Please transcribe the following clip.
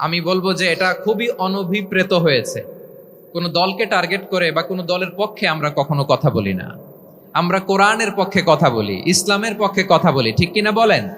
আমি বলব যে এটা খুবই অনভিপ্রেত হয়েছে। কোনো দলকে টার্গেট করে বা কোনো দলের পক্ষে আমরা কখনো কথা বলি না। আমরা কোরআনের পক্ষে কথা বলি, ইসলামের পক্ষে কথা বলি, ঠিক কিনা বলেন?